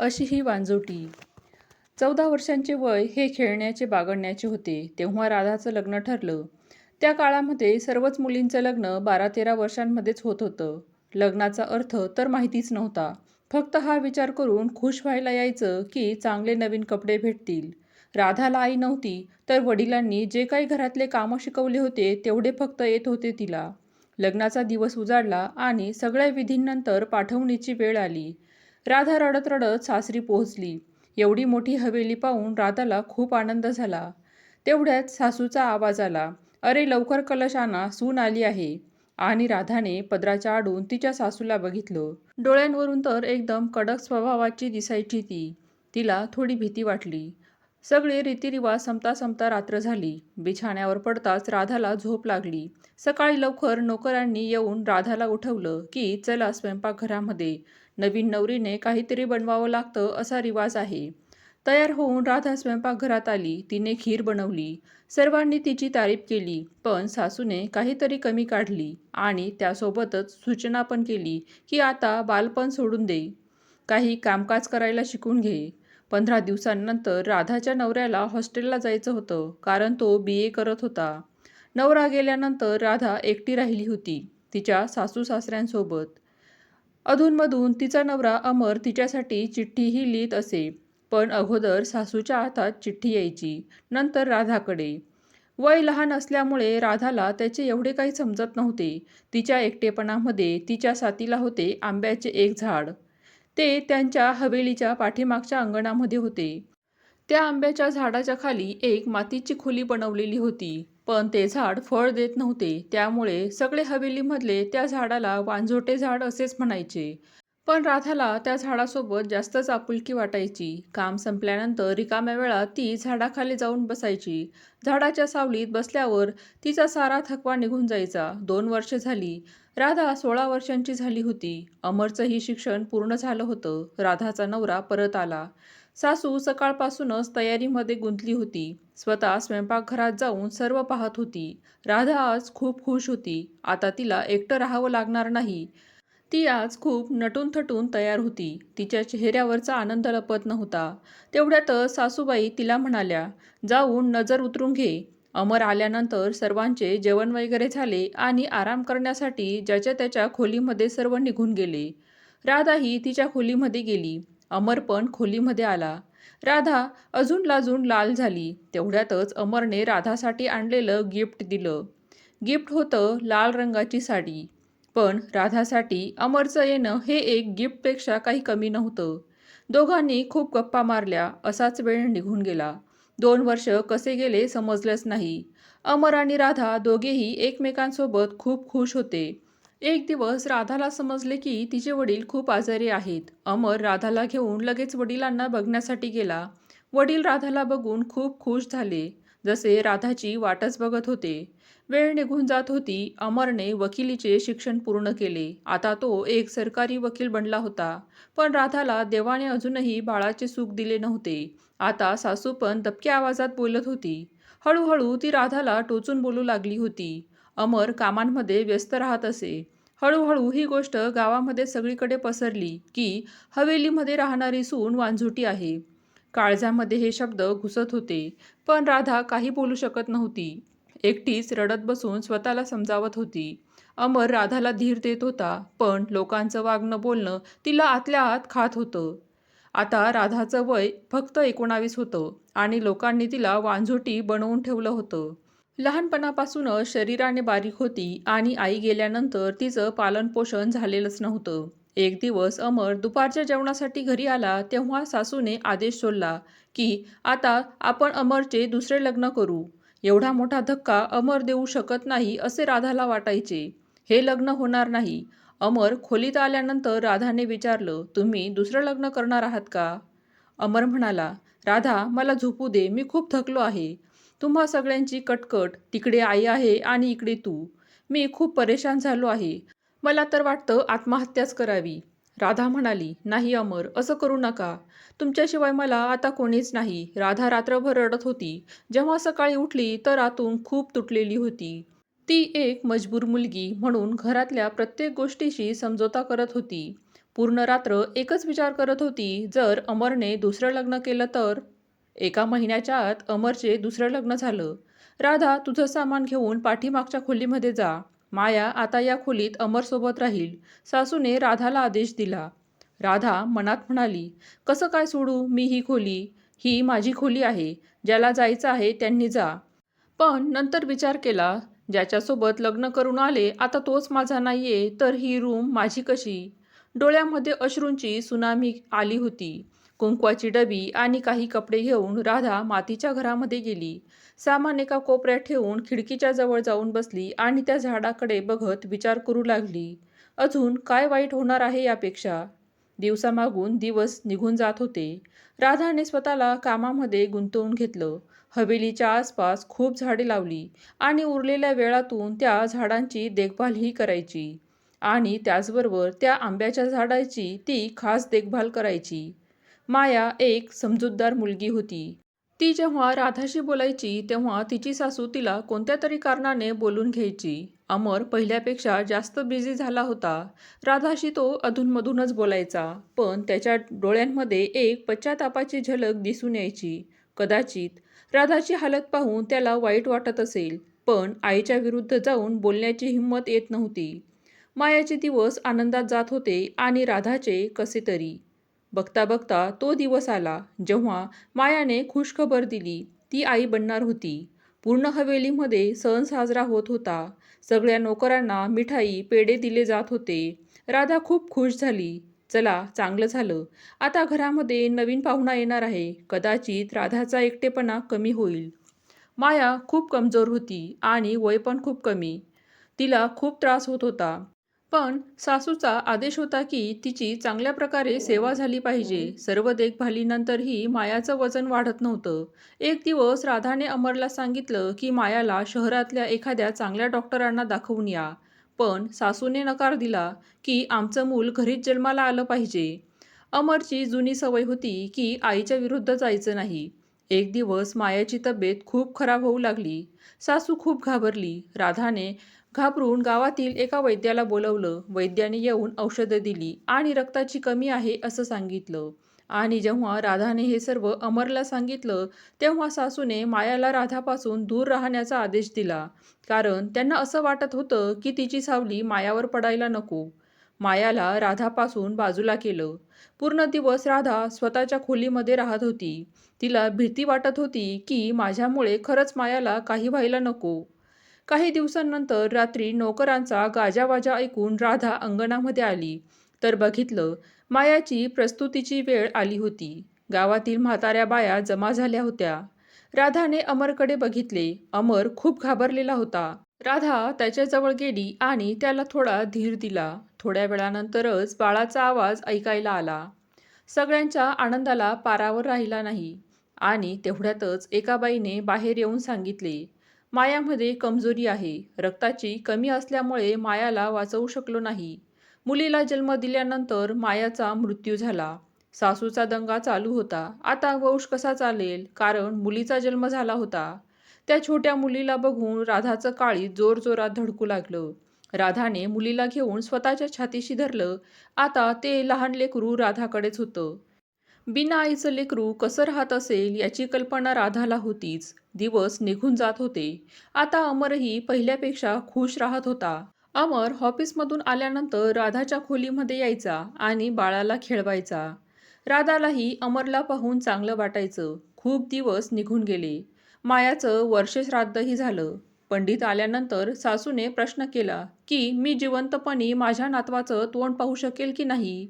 अशी ही वांजोटी. चौदा वर्षांचे वय हे खेळण्याचे बागडण्याचे होते. तेव्हा राधाचं लग्न ठरलं. त्या काळामध्ये सर्वच मुलींचं लग्न बारा तेरा वर्षांमध्येच होत होतं. लग्नाचा अर्थ तर माहितीच नव्हता. फक्त हा विचार करून खुश व्हायला यायचं की चांगले नवीन कपडे भेटतील. राधाला आई नव्हती तर वडिलांनी जे काही घरातले कामं शिकवले होते तेवढे फक्त येत होते तिला. लग्नाचा दिवस उजाडला आणि सगळ्या विधींनंतर पाठवणीची वेळ आली. राधा रडत रडत सासरी पोहोचली. एवढी मोठी हवेली पाहून राधाला खूप आनंद झाला. तेवढ्यात सासूचा आवाज आला अरे लवकर कलश आणा सून आली आहे. आणि राधाने पदराच्या आडून तिच्या सासूला बघितलं. डोळ्यांवरून तर एकदम कडक स्वभावाची दिसायची ती. तिला थोडी भीती वाटली. सगळे रीतिरिवाज संपता संपता रात्र झाली. बिछाण्यावर पडताच राधाला झोप लागली. सकाळी लवकर नोकरांनी येऊन राधाला उठवलं की चला स्वयंपाकघरामध्ये. नवीन नवरीने काहीतरी बनवावं लागतं असा रिवाज आहे. तयार होऊन राधा स्वयंपाकघरात आली. तिने खीर बनवली. सर्वांनी तिची तारीफ केली पण सासूने काहीतरी कमी काढली आणि त्यासोबतच सूचना पण केली की आता बालपण सोडून दे. काही कामकाज करायला शिकून घे. पंधरा दिवसांनंतर राधाच्या नवऱ्याला हॉस्टेलला जायचं होतं कारण तो बी ए करत होता. नवरा गेल्यानंतर राधा एकटी राहिली होती तिच्या सासू सासऱ्यांसोबत. अधूनमधून तिचा नवरा अमर तिच्यासाठी चिठ्ठीही लिहित असे पण अगोदर सासूच्या हातात चिठ्ठी यायची नंतर राधाकडे. वय लहान असल्यामुळे राधाला त्याचे एवढे काही समजत नव्हते. तिच्या एकटेपणामध्ये तिच्या साथीला होते आंब्याचे एक झाड. ते त्यांच्या हवेलीच्या पाठीमागच्या अंगणामध्ये होते. त्या आंब्याच्या झाडाच्या खाली एक मातीची खोली बनवलेली होती. पण ते झाड फळ देत नव्हते. त्यामुळे सगळे हवेलीमधले त्या झाडाला वांझोटे झाड असेच म्हणायचे. पण राधाला त्या झाडासोबत जास्तच आपुलकी वाटायची. काम संपल्यानंतर रिकाम्या वेळात ती झाडाखाली जाऊन बसायची. झाडाच्या सावलीत बसल्यावर तिचा सारा थकवा निघून जायचा. दोन वर्ष झाली. राधा सोळा वर्षांची झाली होती. अमरचंही शिक्षण पूर्ण झालं होतं. राधाचा नवरा परत आला. सासू सकाळपासूनच तयारीमध्ये गुंतली होती. स्वतः स्वयंपाकघरात जाऊन सर्व पाहत होती. राधा आज खूप खुश होती. आता तिला एकटं राहावं लागणार नाही. ती आज खूप नटून थटून तयार होती. तिच्या चेहऱ्यावरचा आनंद लपत नव्हता. तेवढ्यातच सासूबाई तिला म्हणाल्या जाऊन नजर उतरून घे. अमर आल्यानंतर सर्वांचे जेवण वगैरे झाले आणि आराम करण्यासाठी ज्याच्या त्याच्या खोलीमध्ये सर्व निघून गेले. राधाही तिच्या खोलीमध्ये गेली. अमर पण खोलीमध्ये आला. राधा अजून लाजून लाल झाली. तेवढ्यातच अमरने राधासाठी आणलेलं गिफ्ट दिलं. गिफ्ट होतं लाल रंगाची साडी. पण राधासाठी अमरचं येणं हे एक गिफ्टपेक्षा काही कमी नव्हतं. दोघांनी खूप गप्पा मारल्या. असाच वेळ निघून गेला. दोन वर्ष कसे गेले समजलंच नाही. अमर आणि राधा दोघेही एकमेकांसोबत खूप खुश होते. एक दिवस राधाला समजले की तिचे वडील खूप आजारी आहेत. अमर राधाला घेऊन लगेच वडिलांना बघण्यासाठी गेला. वडील राधाला बघून खूप खुश झाले. जसे राधाची वाटच बघत होते. वेळ निघून जात होती. अमरने वकिलीचे शिक्षण पूर्ण केले. आता तो एक सरकारी वकील बनला होता. पण राधाला देवाने अजूनही बाळाचे सुख दिले नव्हते. आता सासू पण दबक्या आवाजात बोलत होती. हळूहळू ती राधाला टोचून बोलू लागली होती. अमर कामांमध्ये व्यस्त राहत असे. हळूहळू ही गोष्ट गावामध्ये सगळीकडे पसरली की हवेलीमध्ये राहणारी सून वांझुटी आहे. काळजामध्ये हे शब्द घुसत होते पण राधा काही बोलू शकत नव्हती. एकटीच रडत बसून स्वतःला समजावत होती. अमर राधाला धीर देत होता पण लोकांचं वागणं बोलणं तिला आतल्या आत खात होतं. आता राधाचं वय फक्त एकोणावीस होतं आणि लोकांनी तिला वांझोटी बनवून ठेवलं होतं. लहानपणापासूनच शरीराने बारीक होती आणि आई गेल्यानंतर तिचं पालनपोषण झालेलंच नव्हतं. एक दिवस अमर दुपारच्या जेवणासाठी घरी आला तेव्हा सासूने आदेश सोडला की आता आपण अमरचे दुसरे लग्न करू. एवढा मोठा धक्का अमर देऊ शकत नाही असे राधाला वाटायचे. हे लग्न होणार नाही. अमर खोलीत आल्यानंतर राधाने विचारलं तुम्ही दुसरं लग्न करणार आहात का? अमर म्हणाला राधा मला झोपू दे. मी खूप थकलो आहे. तुम्हा सगळ्यांची कटकट तिकडे आई आहे आणि इकडे तू. मी खूप परेशान झालो आहे. मला तर वाटतं आत्महत्याच करावी. राधा म्हणाली नाही अमर असं करू नका. तुमच्याशिवाय मला आता कोणीच नाही. राधा रात्रभर रडत होती. जेव्हा सकाळी उठली तर आतून खूप तुटलेली होती. ती एक मजबूर मुलगी म्हणून घरातल्या प्रत्येक गोष्टीशी समजोता करत होती. पूर्ण रात्र एकच विचार करत होती जर अमरने दुसरं लग्न केलं तर? एका महिन्याच्या आत अमरचे दुसरं लग्न झालं. राधा तुझं सामान घेऊन पाठीमागच्या खोलीमध्ये जा. माया आता या खोलीत अमरसोबत राहील. सासूने राधाला आदेश दिला. राधा मनात म्हणाली कसं काय सोडू मी ही खोली? ही माझी खोली आहे. ज्याला जायचं आहे त्यांनी जा. पण नंतर विचार केला ज्याच्यासोबत लग्न करून आले आता तोच माझा नाही आहे तर ही रूम माझी कशी? डोळ्यामध्ये अश्रूंची सुनामी आली होती. कुंकवाची डबी आणि काही कपडे घेऊन राधा मातीच्या घरामध्ये गेली. सामान एका कोपऱ्यात ठेवून खिडकीच्या जवळ जाऊन बसली आणि त्या झाडाकडे बघत विचार करू लागली. अजून काय वाईट होणार आहे यापेक्षा? दिवसामागून दिवस निघून जात होते. राधाने स्वतःला कामामध्ये गुंतवून घेतलं. हवेलीच्या आसपास खूप झाडे लावली आणि उरलेल्या वेळातून त्या झाडांची देखभालही करायची आणि त्याचबरोबर त्या आंब्याच्या झाडाची ती खास देखभाल करायची. माया एक समजूतदार मुलगी होती. ती जेव्हा राधाशी बोलायची तेव्हा तिची सासू तिला कोणत्या तरी कारणाने बोलून घ्यायची. अमर पहिल्यापेक्षा जास्त बिझी झाला होता. राधाशी तो अधूनमधूनच बोलायचा पण त्याच्या डोळ्यांमध्ये एक पश्चातापाची झलक दिसून यायची. कदाचित राधाची हालत पाहून त्याला वाईट वाटत असेल पण आईच्या विरुद्ध जाऊन बोलण्याची हिंमत येत नव्हती. मायाचे दिवस आनंदात जात होते आणि राधाचे कसे तरी बघता बघता तो दिवस आला जेव्हा मायाने खुशखबर दिली. ती आई बनणार होती. पूर्ण हवेलीमध्ये सण साजरा होत होता. सगळ्या नोकरांना मिठाई पेढे दिले जात होते. राधा खूप खुश झाली. चला चांगलं झालं. आता घरामध्ये नवीन पाहुणा येणार आहे. कदाचित राधाचा एकटेपणा कमी होईल. माया खूप कमजोर होती आणि वय पण खूप कमी. तिला खूप त्रास होत होता. पण सासूचा आदेश होता की तिची चांगल्या प्रकारे सेवा झाली पाहिजे. सर्व देखभालीनंतरही मायाचं वजन वाढत नव्हतं. एक दिवस राधाने अमरला सांगितलं की मायाला शहरातल्या एखाद्या चांगल्या डॉक्टरांना दाखवून या. पण सासूने नकार दिला की आमचं मूल घरीच जन्माला आलं पाहिजे. अमरची जुनी सवय होती की आईच्या विरुद्ध जायचं नाही. एक दिवस मायाची तब्येत खूप खराब होऊ लागली. सासू खूप घाबरली. राधाने घाबरून गावातील एका वैद्याला बोलवलं. वैद्याने येऊन औषधं दिली आणि रक्ताची कमी आहे असं सांगितलं. आणि जेव्हा राधाने हे सर्व अमरला सांगितलं तेव्हा सासूने मायाला राधापासून दूर राहण्याचा आदेश दिला. कारण त्यांना असं वाटत होतं की तिची सावली मायावर पडायला नको. मायाला राधापासून बाजूला केलं. पूर्ण दिवस राधा स्वतःच्या खोलीमध्ये राहत होती. तिला भीती वाटत होती की माझ्यामुळे खरंच मायाला काही व्हायला नको. काही दिवसांनंतर रात्री नोकरांचा गाजावाजा ऐकून राधा अंगणामध्ये आली. तर बघितलं मायाची प्रस्तुतीची वेळ आली होती. गावातील म्हाताऱ्या बाया जमा झाल्या होत्या. राधाने अमरकडे बघितले. अमर खूप घाबरलेला होता. राधा त्याच्याजवळ गेली आणि त्याला थोडा धीर दिला. थोड्या वेळानंतरच बाळाचा आवाज ऐकायला आला. सगळ्यांच्या आनंदाला पारावर राहिला नाही. आणि तेवढ्यातच एका बाईने बाहेर येऊन सांगितले मायामध्ये कमजोरी आहे. रक्ताची कमी असल्यामुळे मायाला वाचवू शकलो नाही. मुलीला जन्म दिल्यानंतर मायाचा मृत्यू झाला. सासूचा दंगा चालू होता. आता वंश कसा चालेल? कारण मुलीचा जन्म झाला होता. त्या छोट्या मुलीला बघून राधाचं काळी जोरजोरात धडकू लागलं. राधाने मुलीला घेऊन स्वतःच्या छातीशी धरलं. आता ते लहान लेकरू राधाकडेच होतं. बिना आईचं लेकरू कसं राहत असेल याची कल्पना राधाला होतीच. दिवस निघून जात होते. आता अमरही पहिल्यापेक्षा खुश राहत होता. अमर ऑफिसमधून आल्यानंतर राधाच्या खोलीमध्ये यायचा आणि बाळाला खेळवायचा. राधालाही अमरला पाहून चांगलं वाटायचं. खूप दिवस निघून गेले. मायाचं वर्षश्राद्धही झालं. पंडित आल्यानंतर सासूने प्रश्न केला की मी जिवंतपणी माझ्या नातवाचं तोंड पाहू शकेल की नाही?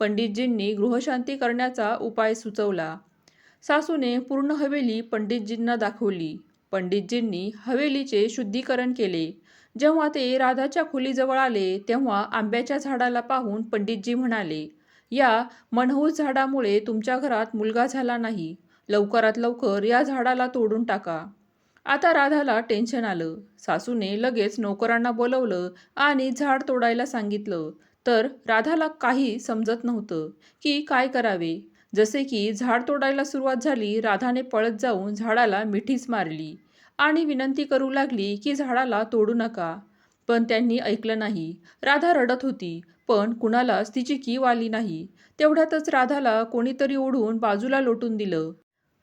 पंडितजींनी गृहशांती करण्याचा उपाय सुचवला. सासूने पूर्ण हवेली पंडितजींना दाखवली. पंडितजींनी हवेलीचे शुद्धीकरण केले. जेव्हा ते राधाच्या खोलीजवळ आले तेव्हा आंब्याच्या झाडाला पाहून पंडितजी म्हणाले या मनहूस झाडामुळे तुमच्या घरात मुलगा झाला नाही. लवकरात लवकर या झाडाला तोडून टाका. आता राधाला टेन्शन आलं. सासूने लगेच नोकरांना बोलवलं आणि झाड तोडायला सांगितलं. तर राधाला काही समजत नव्हतं की काय करावे. जसे की झाड तोडायला सुरुवात झाली राधाने पळत जाऊन झाडाला मिठीच मारली आणि विनंती करू लागली की झाडाला तोडू नका. पण त्यांनी ऐकलं नाही. राधा रडत होती पण कुणालाच तिची कीव आली नाही. तेवढ्यातच राधाला कोणीतरी ओढून बाजूला लोटून दिलं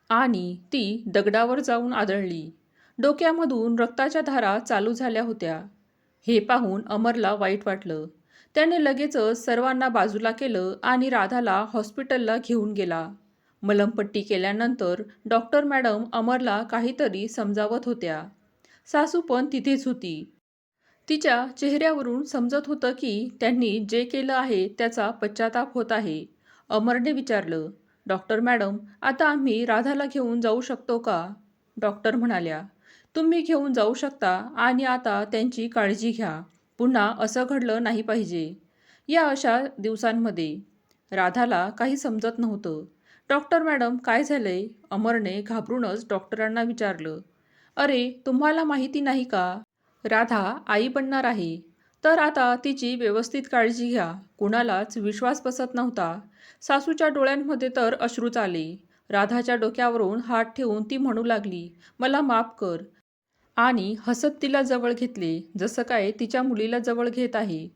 आणि ती दगडावर जाऊन आदळली. डोक्यामधून रक्ताच्या धारा चालू झाल्या होत्या. हे पाहून अमरला वाईट वाटलं. त्याने लगेचच सर्वांना बाजूला केलं आणि राधाला हॉस्पिटलला घेऊन गेला. मलमपट्टी केल्यानंतर डॉक्टर मॅडम अमरला काहीतरी समजावत होत्या. सासू पण तिथेच होती. तिच्या चेहऱ्यावरून समजत होतं की त्यांनी जे केलं आहे त्याचा पश्चाताप होत आहे. अमरने विचारलं डॉक्टर मॅडम आता आम्ही राधाला घेऊन जाऊ शकतो का? डॉक्टर म्हणाल्या तुम्ही घेऊन जाऊ शकता आणि आता त्यांची काळजी घ्या. पुन्हा असं घडलं नाही पाहिजे. या अशा दिवसांमध्ये राधाला काही समजत नव्हतं. डॉक्टर मॅडम काय झालंय? अमरने घाबरूनच डॉक्टरांना विचारलं. अरे तुम्हाला माहिती नाही का? राधा आई बनणार आहे. तर आता तिची व्यवस्थित काळजी घ्या. कुणालाच विश्वास बसत नव्हता. सासूच्या डोळ्यांमध्ये तर अश्रूच आले. राधाच्या डोक्यावरून हात ठेवून ती म्हणू लागली मला माफ कर. आणि हसत तिला जवळ घेतले जसं काय तिच्या मुलीला जवळ घेत आहे.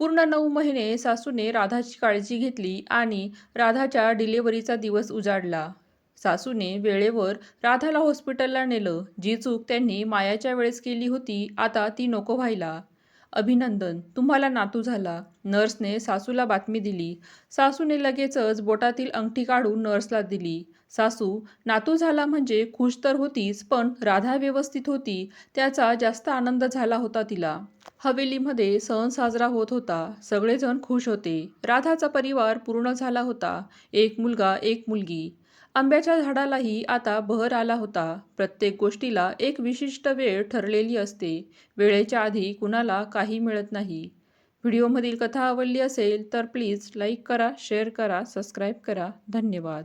पूर्ण नऊ महिने सासूने राधाची काळजी घेतली आणि राधाच्या डिलेवरीचा दिवस उजाडला. सासूने वेळेवर राधाला हॉस्पिटलला नेलं जी चूक त्यांनी मायाच्या वेळेस केली होती आता ती नको व्हायला. अभिनंदन. तुम्हाला नातू झाला. नर्सने सासूला बातमी दिली. सासूने लगेचच बोटातील अंगठी काढून नर्सला दिली. सासू नातू झाला म्हणजे खुश तर होतीच पण राधा व्यवस्थित होती. त्याचा जास्त आनंद झाला होता तिला. हवेलीमध्ये सण साजरा होत होता. सगळेजण खुश होते. राधाचा परिवार पूर्ण झाला होता. एक मुलगा एक मुलगी. आंब्याच्या झाडालाही आता बहर आला होता. प्रत्येक गोष्टीला एक विशिष्ट वेळ ठरलेली असते. वेळेच्या आधी कुणाला काही मिळत नाही. व्हिडिओमधील कथा आवडली असेल तर प्लीज लाईक करा शेअर करा सबस्क्राईब करा. धन्यवाद.